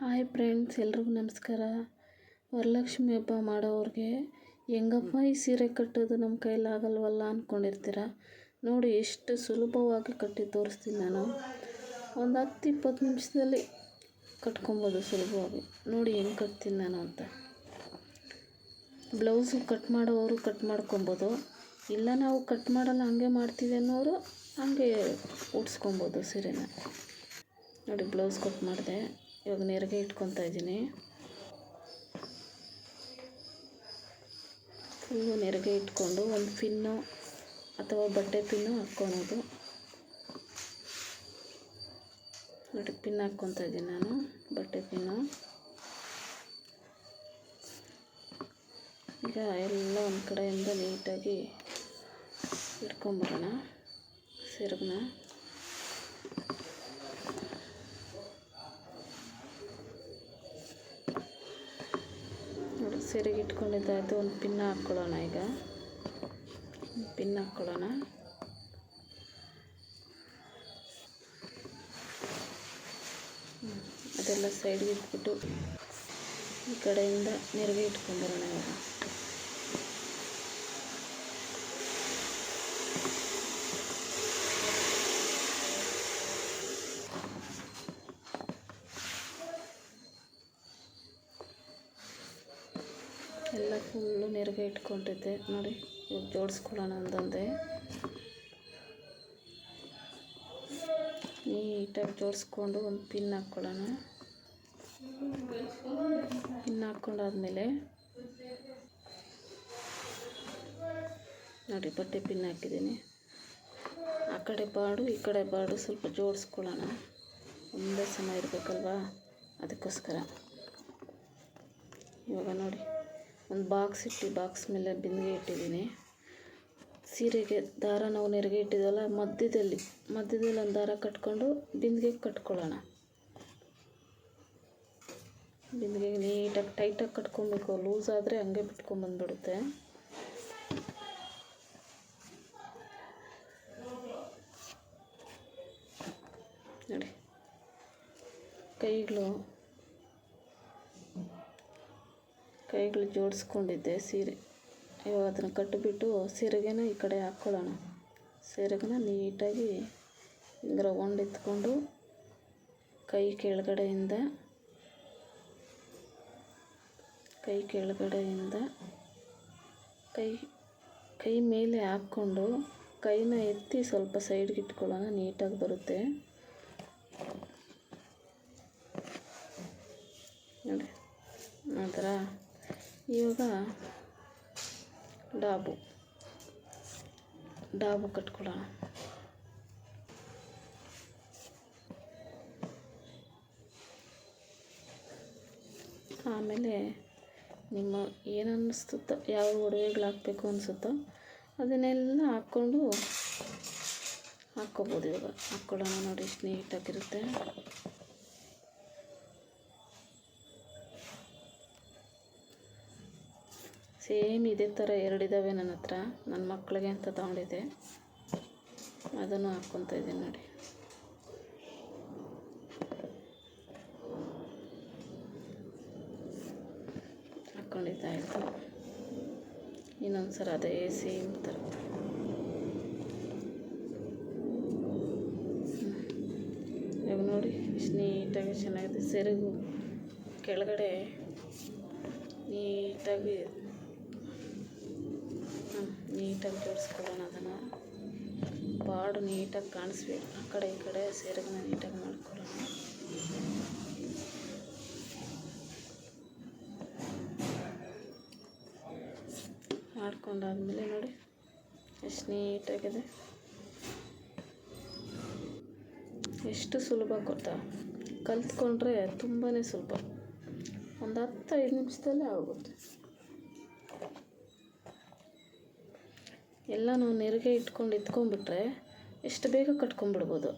Hi friends, ಎಲ್ರಿಗೂ ನಮಸ್ಕಾರ. ವರಲಕ್ಷ್ಮಿ ಹಬ್ಬ ಮಾಡೋವ್ರಿಗೆ ಹೆಂಗಪ್ಪ ಈ ಸೀರೆ ಕಟ್ಟೋದು ನಮ್ಮ ಕೈಲಾಗಲ್ವಲ್ಲ ಅಂದ್ಕೊಂಡಿರ್ತೀರ ನೋಡಿ ಎಷ್ಟು ಸುಲಭವಾಗಿ ಕಟ್ಟಿ ತೋರಿಸ್ತೀನಿ ನಾನು. ಒಂದು ಹತ್ತು ಇಪ್ಪತ್ತು ನಿಮಿಷದಲ್ಲಿ ಕಟ್ಕೊಬೋದು ಸುಲಭವಾಗಿ. ನೋಡಿ ಹೆಂಗೆ ಕಟ್ತೀನಿ ನಾನು ಅಂತ. ಬ್ಲೌಸು ಕಟ್ ಮಾಡೋವರು ಕಟ್ ಮಾಡ್ಕೊಬೋದು. ಇಲ್ಲ ನಾವು ಕಟ್ ಮಾಡಲ್ಲ, ಹಾಗೆ ಮಾಡ್ತೀವಿ ಅನ್ನೋರು ಹಾಗೆ ಉಡ್ಸ್ಕೊಬೋದು ಸೀರೆನ. ನೋಡಿ ಬ್ಲೌಸ್ ಕಟ್ ಮಾಡಿದೆ. ಇವಾಗ ನೆರಿಗೆ ಇಟ್ಕೊತಾ ಇದ್ದೀನಿ. ಫುಲ್ಲು ನೆರಿಗೆ ಇಟ್ಕೊಂಡು ಒಂದು ಪಿನ್ನು ಅಥವಾ ಬಟ್ಟೆ ಪಿನ್ನು ಹಾಕ್ಕೊಳೋದು. ನೋಡಿ ಪಿನ್ ಹಾಕ್ಕೊತಾ ಇದ್ದೀನಿ ನಾನು, ಬಟ್ಟೆ ಪಿನ್ನು ಈಗ ಎಲ್ಲ ಒಂದು ಕಡೆಯಿಂದ ನೀಟಾಗಿ ಇಟ್ಕೊಂಬರೋಣ ಸೆರಗನ್ನ ನೋಡಿ ಸೆರಗಿ ಇಟ್ಕೊಂಡಿದ್ದಾಯ್ತು ಒಂದು ಪಿನ್ ಹಾಕ್ಕೊಳ್ಳೋಣ ಈಗ. ಪಿನ್ ಹಾಕ್ಕೊಳ್ಳೋಣ ಅದೆಲ್ಲ ಸೈಡ್ಗೆ ಇಟ್ಬಿಟ್ಟು ಈ ಕಡೆಯಿಂದ ನೆರಿಗೆ ಇಟ್ಕೊಂಡಿರೋಣ ಇವಾಗ. ಫುಲ್ಲು ನೆರಿಗೆ ಇಟ್ಕೊಂಡಿದ್ದೆ. ನೋಡಿ, ಇವಾಗ ಜೋಡಿಸ್ಕೊಳ್ಳೋಣ ಅಂತಂದೆ ನೀಟಾಗಿ ಜೋಡಿಸ್ಕೊಂಡು ಒಂದು ಪಿನ್ ಹಾಕ್ಕೊಳ್ಳೋಣ. ಪಿನ್ ಹಾಕ್ಕೊಂಡಾದ್ಮೇಲೆ ನೋಡಿ, ಬಟ್ಟೆ ಪಿನ್ ಹಾಕಿದ್ದೀನಿ. ಆ ಕಡೆ ಬಾಡು, ಈ ಕಡೆ ಬಾಡು ಸ್ವಲ್ಪ ಜೋಡಿಸ್ಕೊಳ್ಳೋಣ. ಒಂದೇ ಸಮ ಇರಬೇಕಲ್ವಾ? ಅದಕ್ಕೋಸ್ಕರ. ಇವಾಗ ನೋಡಿ. ಒಂದು ಬಾಕ್ಸ್ ಇಟ್ಟು ಬಾಕ್ಸ್ ಮೇಲೆ ಬಿಂದಿಗೆ ಇಟ್ಟಿದ್ದೀನಿ. ಸೀರೆಗೆ ದಾರ ನಾವು ನೆರಿಗೆ ಇಟ್ಟಿದ್ದಲ್ಲ, ಮಧ್ಯದಲ್ಲಿ ಮಧ್ಯದಲ್ಲಿ ಒಂದು ದಾರ ಕಟ್ಕೊಂಡು ಬಿಂದಿಗೆಗೆ ಕಟ್ಕೊಳ್ಳೋಣ. ಬಿಂದಿಗೆಗೆ ನೀಟಾಗಿ, ಟೈಟಾಗಿ ಕಟ್ಕೊಬೇಕು. ಲೂಸ್ ಆದರೆ ಹಂಗೆ ಬಿಟ್ಕೊಂಬಂದ್ಬಿಡುತ್ತೆ ನೋಡಿ. ಕೈಗಳು ಕೈಗಳು ಜೋಡಿಸ್ಕೊಂಡಿದ್ದೆ ಸೀರೆ. ಇವಾಗ ಅದನ್ನು ಕಟ್ಟಿಬಿಟ್ಟು ಸೀರೆಗೇನ ಈ ಕಡೆ ಹಾಕ್ಕೊಳ್ಳೋಣ ಸೀರೆಗನ ನೀಟಾಗಿ ಹಿಂಗೆ ರೌಂಡ್ ಎತ್ಕೊಂಡು ಕೈ ಕೆಳಗಡೆಯಿಂದ ಕೈ ಕೆಳಗಡೆಯಿಂದ, ಕೈ ಕೈ ಮೇಲೆ ಹಾಕ್ಕೊಂಡು ಕೈನ ಎತ್ತಿ ಸ್ವಲ್ಪ ಸೈಡ್ಗೆ ಇಟ್ಕೊಳ್ಳೋಣ, ನೀಟಾಗಿ ಬರುತ್ತೆ. ನೋಡಿ ನಂತರ ಇವಾಗ ಡಾಬು. ಡಾಬು ಕಟ್ಕೊಳ್ಳೋಣ ಆಮೇಲೆ ನಿಮ್ಮ ಏನು ಯಾವ ಒಡವೆಗಳು ಹಾಕಬೇಕು ಅನಿಸುತ್ತೋ ಅದನ್ನೆಲ್ಲ ಹಾಕ್ಕೊಂಡು ಹಾಕ್ಕೋಬೋದು ಇವಾಗ. ಹಾಕ್ಕೊಳ್ಳೋಣ ನೋಡಿ, ಎಷ್ಟು ನೀಟಾಗಿರುತ್ತೆ ಸೇಮ್ ಇದೇ ಥರ ಎರಡಿದ್ದಾವೆ ನನ್ನ ಹತ್ರ. ನನ್ನ ಮಕ್ಕಳಿಗೆ ಅಂತ ತೊಗೊಂಡಿದ್ದೆ. ಅದನ್ನು ಹಾಕ್ಕೊತ ಇದ್ದೀನಿ ನೋಡಿ. ಹಾಕ್ಕೊಂಡಿದ್ದಾಯಿತು ಇನ್ನೊಂದು ಸಲ ಅದೇ ಸೇಮ್ ಥರ. ಇವಾಗ ನೋಡಿ, ಇಷ್ಟು ನೀಟಾಗಿ ಚೆನ್ನಾಗಿದೆ. ಸೆರಗು ಕೆಳಗಡೆ ನೀಟಾಗಿ ನೀಟಾಗಿ ಜೋಡಿಸ್ಕೊಳ್ಳೋಣ ಅದನ್ನು. ಬಾರ್ಡು ನೀಟಾಗಿ ಕಾಣಿಸ್ಬೇಕು. ಆ ಕಡೆ, ಈ ಕಡೆ ಸೆರಗನ್ನ ನೀಟಾಗಿ ಮಾಡ್ಕೊಳ್ಳೋಣ. ಮಾಡ್ಕೊಂಡಾದ್ಮೇಲೆ ನೋಡಿ, ಎಷ್ಟು ನೀಟಾಗಿದೆ. ಎಷ್ಟು ಸುಲಭ ಗೊತ್ತಾ? ಕಲ್ತ್ಕೊಂಡ್ರೆ ತುಂಬಾ ಸುಲಭ. ಒಂದು ಹತ್ತು ಐದು ನಿಮಿಷದಲ್ಲೇ ಆಗುತ್ತೆ ಎಲ್ಲ ನಾವು ನೆರಿಗೆ ಇಟ್ಕೊಂಡು ಎತ್ಕೊಂಡ್ಬಿಟ್ರೆ ಎಷ್ಟು ಬೇಗ ಕಟ್ಕೊಂಡ್ಬಿಡ್ಬೋದು.